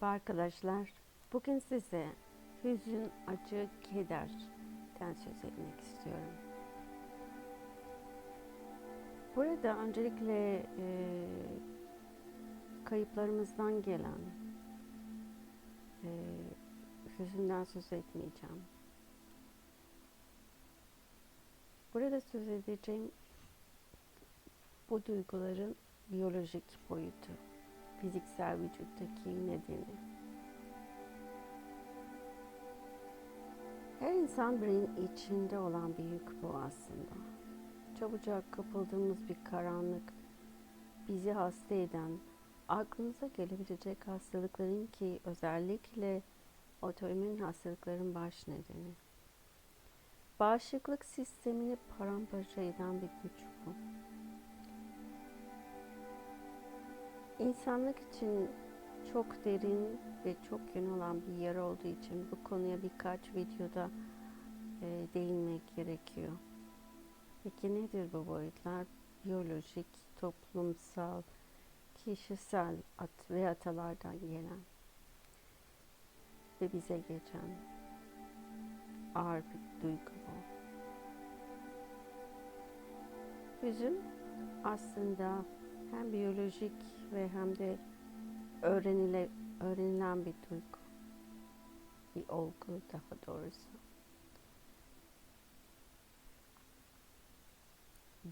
Merhaba arkadaşlar. Bugün size hüzün, acı, kederden söz etmek istiyorum. Burada öncelikle e, kayıplarımızdan gelen e, hüzünden söz etmeyeceğim. Burada söz edeceğim bu duyguların biyolojik boyutu fiziksel vücuttaki nedeni. Her insan bireyin içinde olan bir yük bu aslında. Çabucak kapıldığımız bir karanlık, bizi hasta eden, aklınıza gelebilecek hastalıkların ki özellikle otoimmün hastalıkların baş nedeni. Bağışıklık sistemini paramparça eden bir güç bu. İnsanlık için çok derin ve çok yön olan bir yer olduğu için bu konuya birkaç videoda e, değinmek gerekiyor. Peki nedir bu boyutlar? Biyolojik, toplumsal, kişisel at ve atalardan gelen ve bize geçen ağır bir duygu bu. Hüzün aslında hem biyolojik ve hem de öğrenile, öğrenilen bir duygu. Bir olgu daha doğrusu.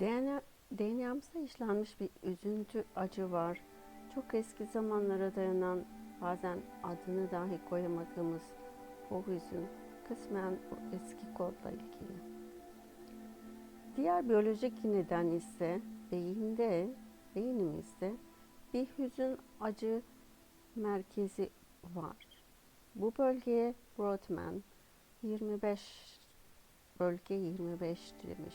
DNA, DNA'mıza işlenmiş bir üzüntü, acı var. Çok eski zamanlara dayanan bazen adını dahi koyamadığımız o hüzün kısmen bu eski kodla ilgili. Diğer biyolojik neden ise beyinde, beynimizde bir hüzün acı merkezi var. Bu bölgeye Brodmann 25 bölge 25 demiş.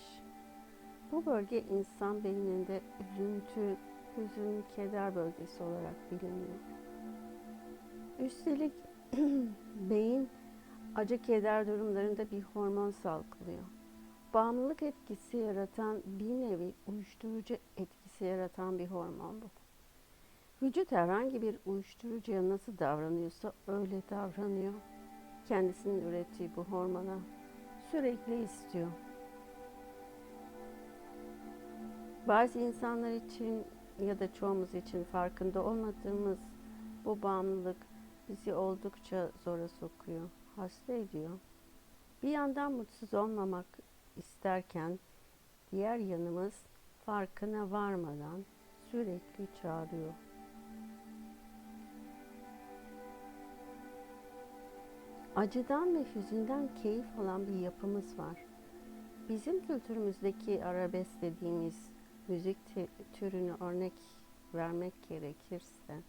Bu bölge insan beyninde üzüntü, hüzün, keder bölgesi olarak biliniyor. Üstelik beyin acı keder durumlarında bir hormon salgılıyor. Bağımlılık etkisi yaratan bir nevi uyuşturucu etkisi yaratan bir hormon bu. Vücut herhangi bir uyuşturucuya nasıl davranıyorsa öyle davranıyor. Kendisinin ürettiği bu hormona sürekli istiyor. Bazı insanlar için ya da çoğumuz için farkında olmadığımız bu bağımlılık bizi oldukça zora sokuyor, hasta ediyor. Bir yandan mutsuz olmamak isterken diğer yanımız farkına varmadan sürekli çağırıyor. Acıdan ve hüzünden keyif alan bir yapımız var. Bizim kültürümüzdeki arabesk dediğimiz müzik türünü örnek vermek gerekirse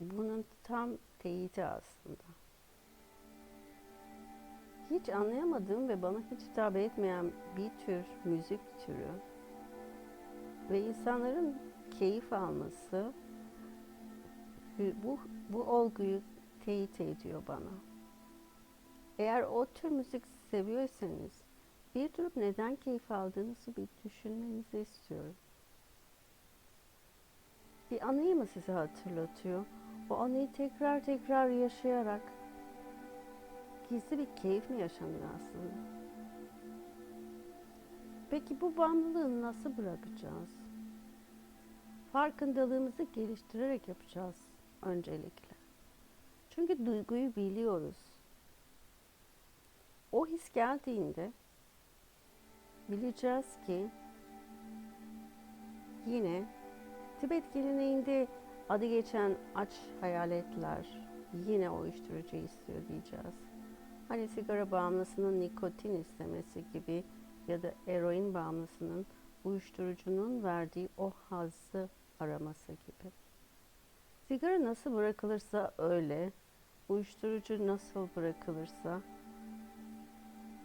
bunun tam teyidi aslında. Hiç anlayamadığım ve bana hiç hitap etmeyen bir tür müzik türü ve insanların keyif alması bu, bu olguyu teyit ediyor bana. Eğer o tür müzik seviyorsanız bir durup neden keyif aldığınızı bir düşünmenizi istiyorum. Bir anıyı mı size hatırlatıyor? O anıyı tekrar tekrar yaşayarak gizli bir keyif mi yaşanıyor aslında? Peki bu bağımlılığı nasıl bırakacağız? Farkındalığımızı geliştirerek yapacağız öncelikle. Çünkü duyguyu biliyoruz. O his geldiğinde bileceğiz ki yine Tibet geleneğinde adı geçen aç hayaletler yine o uyuşturucu istiyor diyeceğiz. Hani sigara bağımlısının nikotin istemesi gibi ya da eroin bağımlısının uyuşturucunun verdiği o hazzı araması gibi. Sigara nasıl bırakılırsa öyle, uyuşturucu nasıl bırakılırsa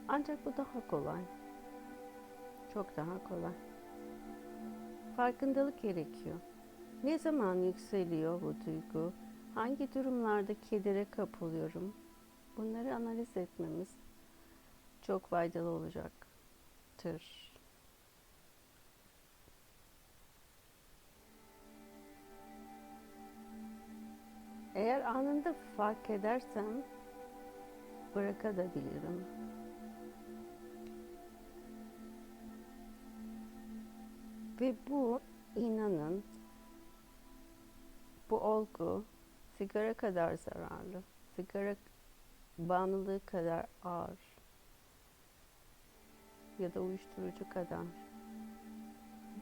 ancak bu daha kolay. Çok daha kolay. Farkındalık gerekiyor. Ne zaman yükseliyor bu duygu? Hangi durumlarda kedere kapılıyorum? Bunları analiz etmemiz çok faydalı olacaktır. Eğer anında fark edersem bırakabilirim. Ve bu inanın bu olgu sigara kadar zararlı, sigara bağımlılığı kadar ağır ya da uyuşturucu kadar.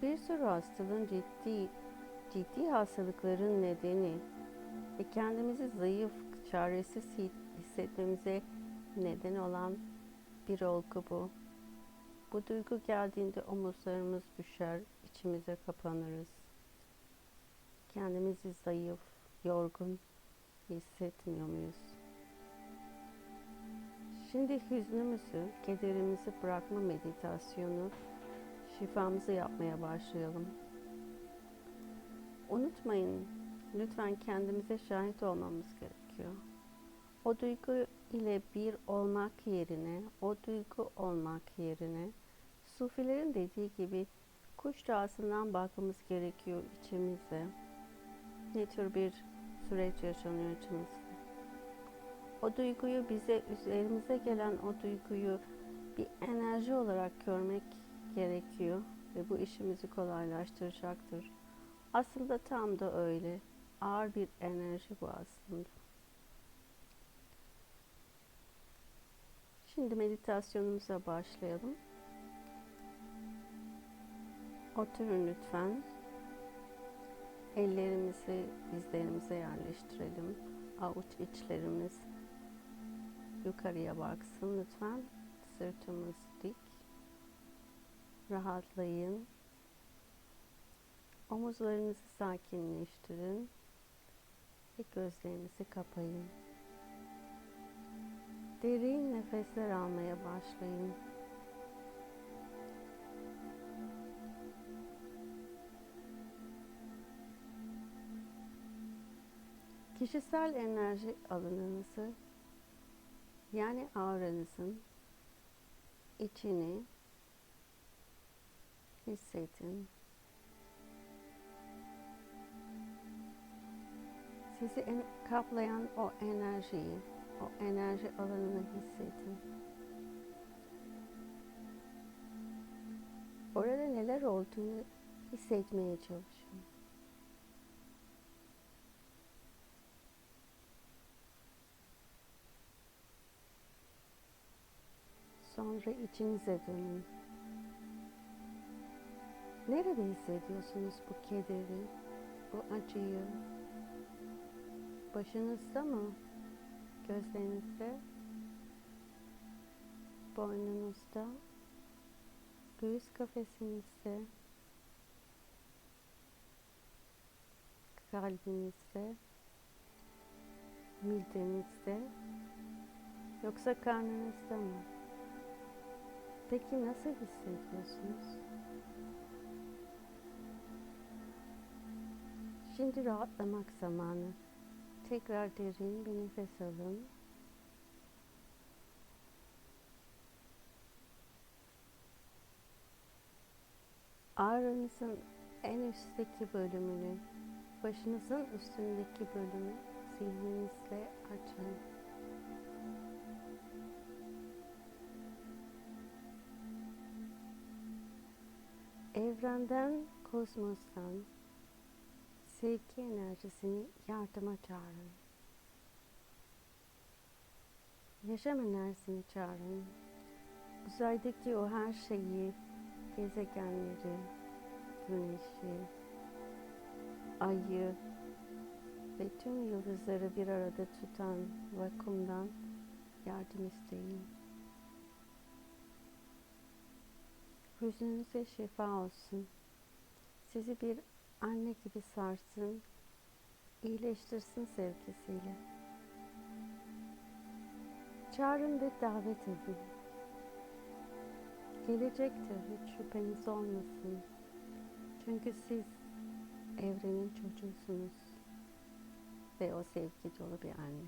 Bir sürü hastalığın ciddi ciddi hastalıkların nedeni ve kendimizi zayıf, çaresiz hissetmemize neden olan bir olgu bu. Bu duygu geldiğinde omuzlarımız düşer, içimize kapanırız. Kendimizi zayıf, yorgun hissetmiyor muyuz? Şimdi hüznümüzü, kederimizi bırakma meditasyonu, şifamızı yapmaya başlayalım. Unutmayın, lütfen kendimize şahit olmamız gerekiyor. O duygu ile bir olmak yerine, o duygu olmak yerine, Sufilerin dediği gibi kuş rüyasından bakmamız gerekiyor içimizde. Ne tür bir süreç yaşanıyor içimizde. O duyguyu bize, üzerimize gelen o duyguyu bir enerji olarak görmek gerekiyor ve bu işimizi kolaylaştıracaktır. Aslında tam da öyle. Ağır bir enerji bu aslında. Şimdi meditasyonumuza başlayalım. Oturun lütfen. Ellerimizi dizlerimize yerleştirelim. Avuç içlerimiz yukarıya baksın lütfen. Sırtımız dik. Rahatlayın. Omuzlarınızı sakinleştirin ve gözlerinizi kapayın. Derin nefesler almaya başlayın. Kişisel enerji alanınızı yani auranızın içini hissedin. Sizi en, kaplayan o enerjiyi, o enerji alanını hissedin. Orada neler olduğunu hissetmeye çalışın. Sonra içinize dönün. Nerede hissediyorsunuz bu kederi, bu acıyı? Başınızda mı? Gözlerinizde? Boynunuzda? Göğüs kafesinizde? Kalbinizde? Midenizde? Yoksa karnınızda mı? Peki nasıl hissediyorsunuz? Şimdi rahatlamak zamanı. Tekrar derin bir nefes alın. Ağrınızın en üstteki bölümünü, başınızın üstündeki bölümü zihninizle açın. Evrenden, kozmostan sevgi enerjisini yardıma çağırın. Yaşam enerjisini çağırın. Uzaydaki o her şeyi, gezegenleri, güneşi, ayı ve tüm yıldızları bir arada tutan vakumdan yardım isteyin. Hüznünüze şifa olsun. Sizi bir anne gibi sarsın, iyileştirsin sevgisiyle. Çağırın ve davet edin. Gelecektir, hiç şüpheniz olmasın. Çünkü siz evrenin çocuğusunuz ve o sevgi dolu bir anne.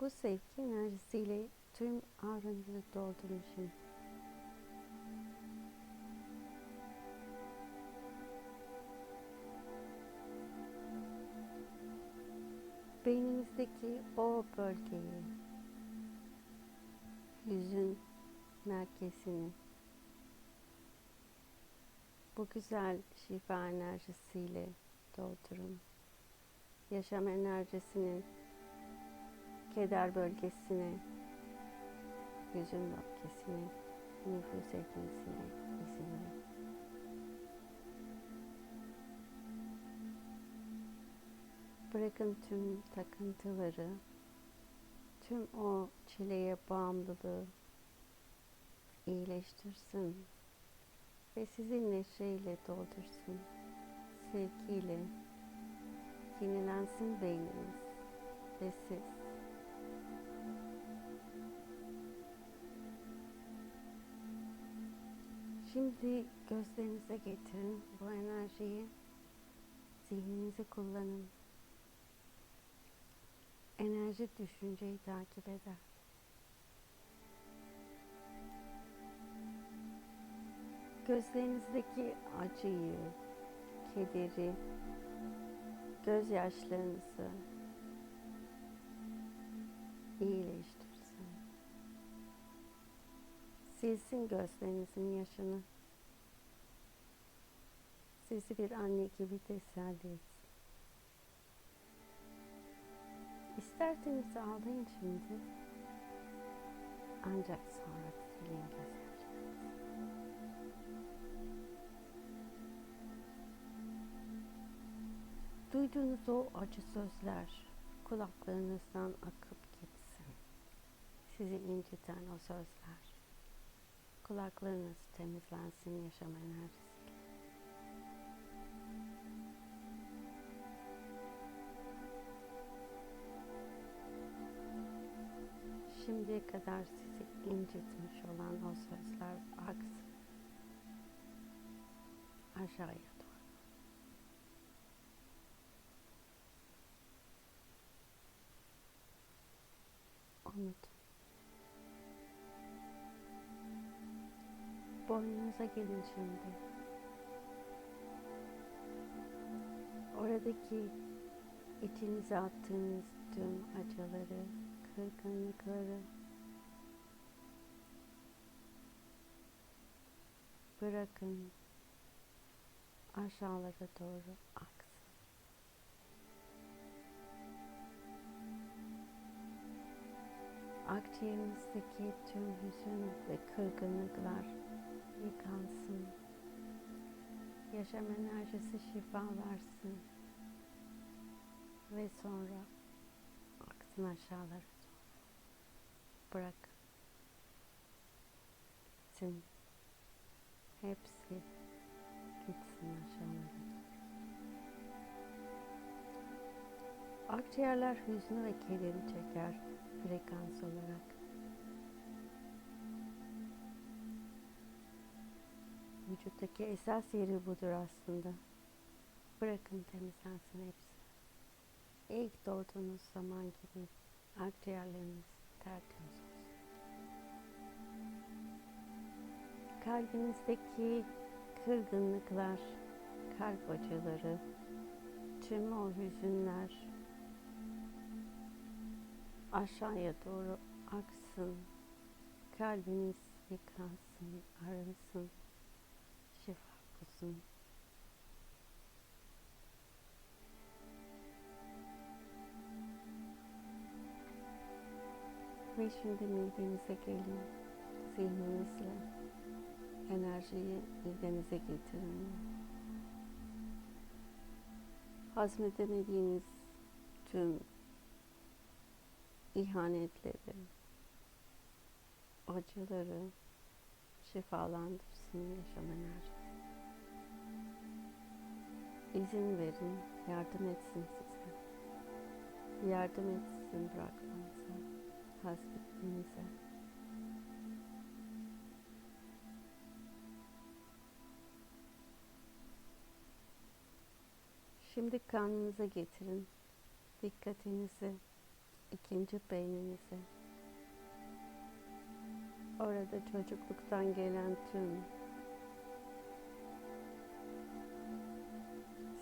Bu sevgi enerjisiyle tüm ağrınızı doldurmuşum. Enerji o bölgeyi, yüzün merkezini bu güzel şifa enerjisiyle doldurun. Yaşam enerjisinin keder bölgesine, yüzün bölgesine nüfuz etmesine izin verin. Bırakın tüm takıntıları, tüm o çileye bağımlılığı iyileştirsin ve sizi neşeyle doldursun, sevgiyle yenilensin beyniniz ve siz Şimdi gözlerinize getirin bu enerjiyi. Zihninizi kullanın. Enerji düşünceyi takip eder. Gözlerinizdeki acıyı, kederi, gözyaşlarınızı iyileştirsin. Silsin gözlerinizin yaşını. Sizi bir anne gibi teselli etsin. İsterseniz ağlayın şimdi. Ancak sonra silin gözyaşlarınızı. Duyduğunuz o acı sözler kulaklarınızdan akıp gitsin. Sizi inciten o sözler. Kulaklarınız temizlensin yaşam enerjisiyle. Şimdiye kadar sizi incitmiş olan o sözler aksın. Aşağıya doğru. Unutun. Boynunuza gelin şimdi. Oradaki içinize attığınız tüm acıları, kırgınlıkları bırakın aşağılara doğru aksın. Akciğerinizdeki tüm hüzün ve kırgınlıklar yıkansın. Yaşam enerjisi şifa versin. Ve sonra aksın aşağılara doğru. Bırak. Gitsin. Hepsi gitsin aşağılara. Akciğerler hüznü ve kederi çeker frekans olarak. Vücuttaki esas yeri budur aslında. Bırakın temizlensin hepsi. İlk doğduğunuz zaman gibi akciğerleriniz tertemiz Kalbinizdeki kırgınlıklar, kalp acıları, tüm o hüzünler aşağıya doğru aksın. Kalbiniz yıkansın, arınsın, şifa bulsun. Ve şimdi midenize gelin. Zihninizle enerjiyi midenize getirin. Hazmedemediğiniz tüm ihanetleri, acıları şifalandırsın yaşam enerjisi. İzin verin, yardım etsin size. Yardım etsin bırakmanıza, hazmetmenize. Şimdi karnınıza getirin. Dikkatinizi ikinci beyninize. Orada çocukluktan gelen tüm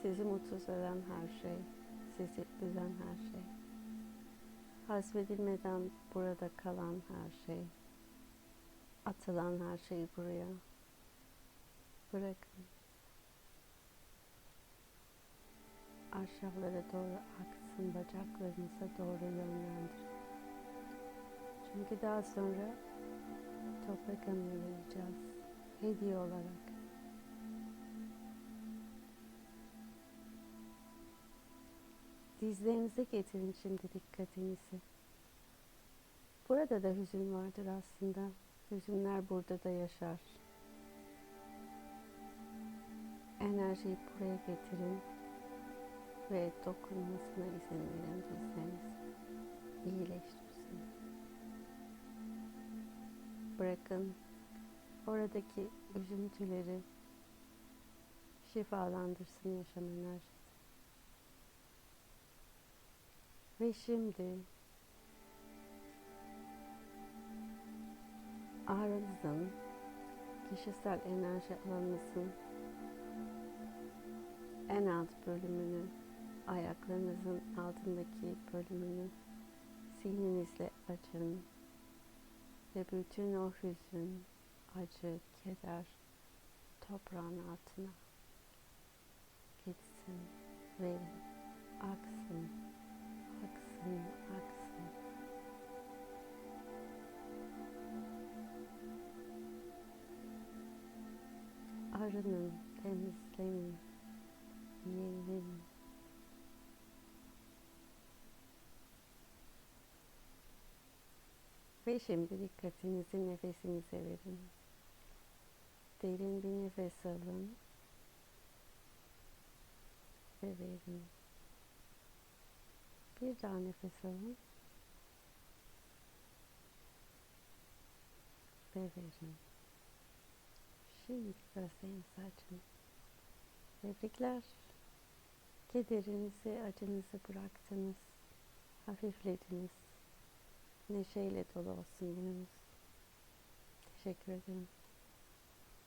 sizi mutsuz eden her şey, sizi üzen her şey. Hazmedilmeden burada kalan her şey, atılan her şeyi buraya bırakın. Aşağılara doğru aksın, bacaklarınıza doğru yönlendirin. Çünkü daha sonra toprak anı vereceğiz. Hediye olarak. Dizlerinize getirin şimdi dikkatinizi. Burada da hüzün vardır aslında. Hüzünler burada da yaşar. Enerjiyi buraya getirin ve dokunmasına izin verin dizlerinize. İyileştirsin. Bırakın oradaki üzüntüleri şifalandırsın yaşam enerjisi. Ve şimdi ağrınızın, kişisel enerji alanınızın en alt bölümünü, ayaklarınızın altındaki bölümünü zihninizle açın ve bütün o hüzün, acı, keder toprağın altına gitsin, verin, aksın, aksın, aksın. Arının, temizlenin, yenilenin. Ve şimdi dikkatinizi nefesinize verin. Derin bir nefes alın ve verin. Bir daha nefes alın ve verin. Şimdi gözlerinizi açın. Tebrikler. Kederinizi, acınızı bıraktınız. Hafiflediniz. Neşeyle dolu olsun gününüz. Teşekkür ederim.